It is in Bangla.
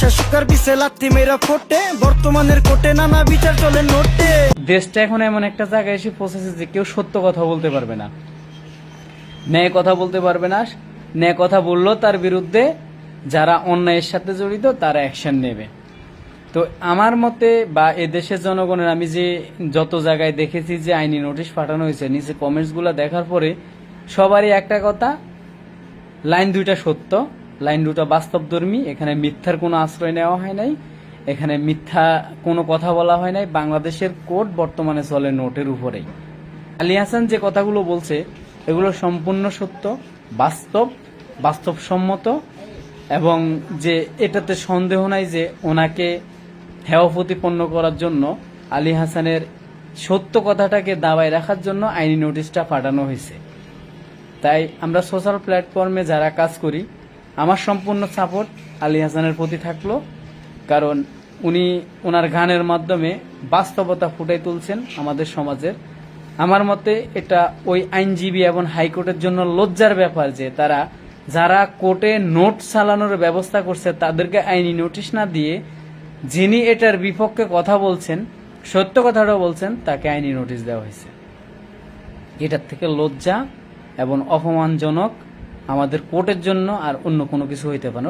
শাসকার বিছে লাত্তি মেরা ফোটে। বর্তমানের কোটে নানা বিচার চলে নোটে। দেশটা এখন এমন একটা জায়গায় এসে পৌঁছেছে যে কেউ সত্য কথা বলতে পারবে না। ন্যায় কথা বলতে পারবে না। ন্যায় কথা বললেও তার বিরুদ্ধে। যারা অন্যায়ের সাথে জড়িত, তারা অ্যাকশন নেবে। তো আমার মতে বা এ দেশের জনগণের আমি যে যত জায়গায় দেখেছি যে আইনি নোটিশ পাঠানো হয়েছে নিচে কমেন্টসগুলো দেখার পরে সবারই একটা কথা, লাইন দুইটা সত্য। লাইন দুটা বাস্তবধর্মী, এখানে মিথ্যার কোনো আশ্রয় নেওয়া হয় নাই, এখানে মিথ্যা কোনো কথা বলা হয় নাই, বাংলাদেশের কোর্ট বর্তমানে চলে নোটের উপরেই। আলী হাসান যে কথাগুলো বলছে, এগুলো সম্পূর্ণ সত্য, বাস্তব, বাস্তবসম্মত, এবং যে এটাতে সন্দেহ নাই যে ওনাকে হেয় প্রতিপন্ন করার জন্য আলী হাসানের সত্য কথাটাকে দাবায় রাখার জন্য আইনি নোটিশটা পাঠানো হয়েছে। তাই আমরা সোশ্যাল প্ল্যাটফর্মে যারা কাজ করি আমার সম্পূর্ণ সাপোর্ট আলী হাসানের প্রতি থাকল, কারণ উনি ওনার গানের মাধ্যমে বাস্তবতা ফুটাই তুলছেন আমাদের সমাজের। আমার মতে এটা ওই আইনজীবী এবং হাইকোর্টের জন্য লজ্জার ব্যাপার যে তারা যারা কোর্টে নোট চালানোর ব্যবস্থা করছে তাদেরকে আইনি নোটিশ না দিয়ে যিনি এটার বিপক্ষে কথা বলছেন, সত্য কথাটা বলছেন, তাকে আইনি নোটিশ দেওয়া হয়েছে। এটার থেকে লজ্জা এবং অপমানজনক আমাদের কোর্টের জন্য আর অন্য কোনো কিছু হইতে পারে